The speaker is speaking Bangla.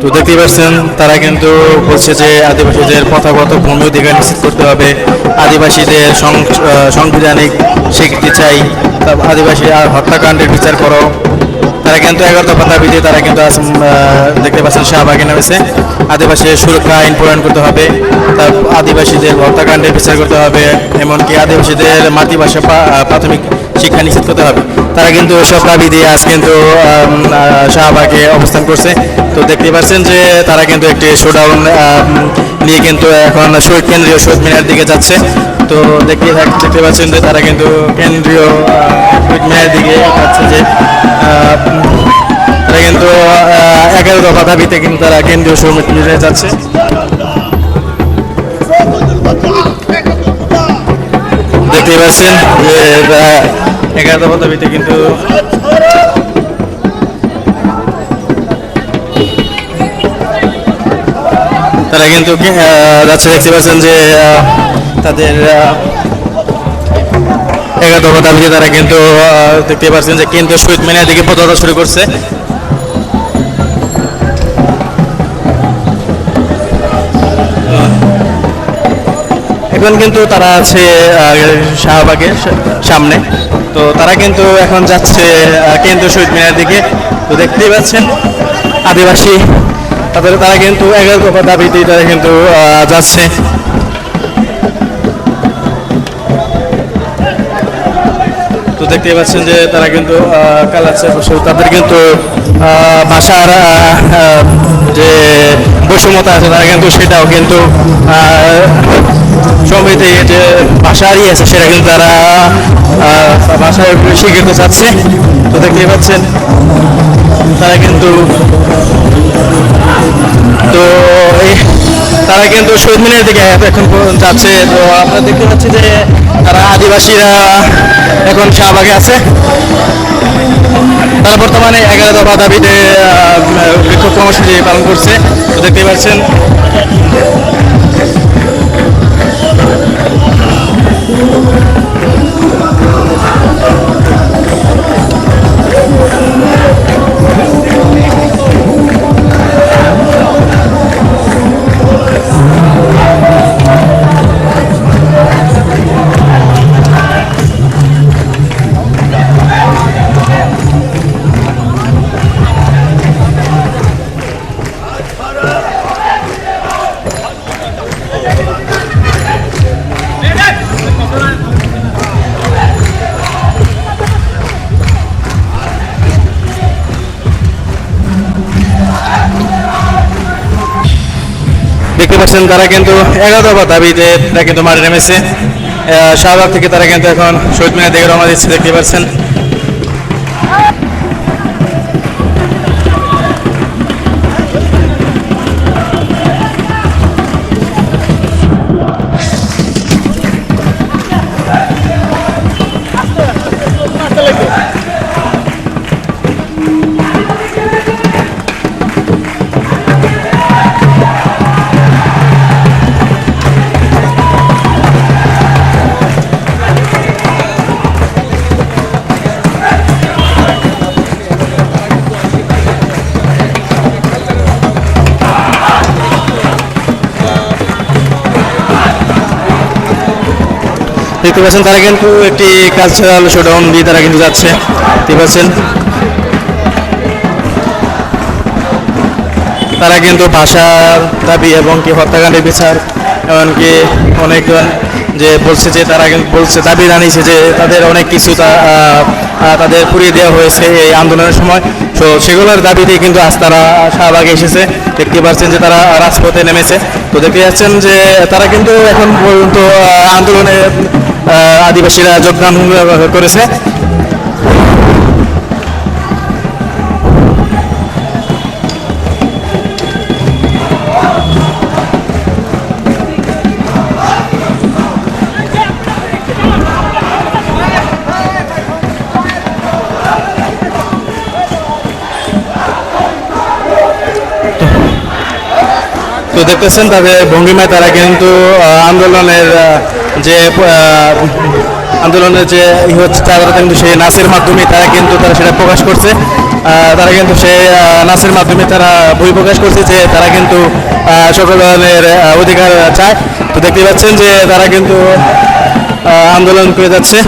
তো দেখতেই পাচ্ছেন, তারা কিন্তু বলছে যে আদিবাসীদের প্রথাগত ভূমি অধিকার নিশ্চিত করতে হবে। আদিবাসীদের সাংবিধানিক স্বীকৃতি চাই। আদিবাসী আর হত্যাকাণ্ডের বিচার করো। তারা কিন্তু এগারো দফা দাবিতে তারা কিন্তু দেখতে পাচ্ছেন শাহবাগে নেমেছে আদিবাসীদের সুরক্ষা আইন প্রণয়ন করতে হবে। তার আদিবাসীদের হত্যাকাণ্ডের বিচার করতে হবে। এমনকি আদিবাসীদের মাতৃভাষা প্রাথমিক শিক্ষা নিশ্চিত করতে হবে। তারা কিন্তু ওইসব দাবি দিয়ে আজ কিন্তু শাহবাগে অবস্থান করছে। তো দেখতে পাচ্ছেন যে তারা কিন্তু একটি শোডাউন নিয়ে কিন্তু এখন শহীদ, কেন্দ্রীয় শহীদ মিনার দিকে যাচ্ছে। তো দেখতে দেখতে পাচ্ছেন যে তারা কিন্তু কেন্দ্রীয় শহীদ মিনার দিকে যাচ্ছে যে তারা কিন্তু এগারো দফা দাবিতে কিন্তু তারা কেন্দ্রীয় শহীদ মিনারে যাচ্ছে। দেখতে পাচ্ছেন যে এগারো দফা দাবিতে কিন্তু তারা কিন্তু যাচ্ছে, দেখতে পাচ্ছেন যে তাদের এগারো দফা দাবিতে তারা কিন্তু দেখতে পাচ্ছেন যে কিন্তু শহীদ মিনার দিকে পদযাত্রা শুরু করছে। এখন কিন্তু তারা আছে শাহবাগের সামনে। তো তারা কিন্তু এখন যাচ্ছে কেন্দ্রীয় শহীদ মিনার দিকে। তো দেখতেই পাচ্ছেন, আদিবাসী, তাদের, তারা কিন্তু এগারো দফা দাবিতেই তারা কিন্তু যাচ্ছে। তো দেখতেই পাচ্ছেন যে তারা কিন্তু কালাচ্ছে তাদের কিন্তু ভাষার যে বৈষম্যতা আছে, তারা কিন্তু সেটাও কিন্তু সমিতি যে ভাষারই আছে সেটা কিন্তু তারা ভাষার স্বীকৃতি চাচ্ছে। তো দেখতেই পাচ্ছেন, তারা কিন্তু তো এই- তারা কিন্তু শহীদ মিনারের দিকে এখন যাচ্ছে। তো আমরা দেখতে পাচ্ছি যে তারা আদিবাসীরা এখন শাহবাগে আছে। তারা বর্তমানে এগারো দফা দাবিতে বিক্ষোভ কর্মসূচি পালন করছে। তো দেখতে পাচ্ছেন দেখতে পাচ্ছেন তারা কিন্তু এগারো দফা দাবিতে তারা কিন্তু মাঠে নেমেছে। শাহবাগ থেকে তারা কিন্তু এখন শহীদ মিনার দিকে রওনা দিচ্ছে, দেখতে পাচ্ছেন। দেখতে পাচ্ছেন, তারা কিন্তু একটি কালচারাল শোডাউন দিয়ে তারা কিন্তু যাচ্ছে। দেখতে পাচ্ছেন, তারা কিন্তু ভাষার দাবি এবং কি হত্যাকাণ্ডের বিচার, এমনকি অনেকজন যে বলছে যে তারা কিন্তু বলছে, দাবি জানিয়েছে যে তাদের অনেক কিছু তাদের পুড়িয়ে দেওয়া হয়েছে এই আন্দোলনের সময়। তো সেগুলোর দাবিতে কিন্তু আজ তারা শাহবাগে এসেছে। দেখতে পাচ্ছেন যে তারা রাজপথে নেমেছে। তো দেখতে যাচ্ছেন যে তারা কিন্তু এখন পর্যন্ত আন্দোলনে আদিবাসীরা যোগদান করেছে। তো দেখতেছেন তাদের ভঙ্গিমায় তারা কিন্তু আন্দোলনের যে আন্দোলনের যে হচ্ছে তারা কিন্তু সেই নাচের মাধ্যমে তারা কিন্তু তারা সেটা প্রকাশ করছে। তারা কিন্তু সেই নাচের মাধ্যমে তারা বই প্রকাশ করছে যে তারা কিন্তু সকল ধরনের অধিকার চায়। তো দেখতে পাচ্ছেন যে তারা কিন্তু আন্দোলন করে যাচ্ছে।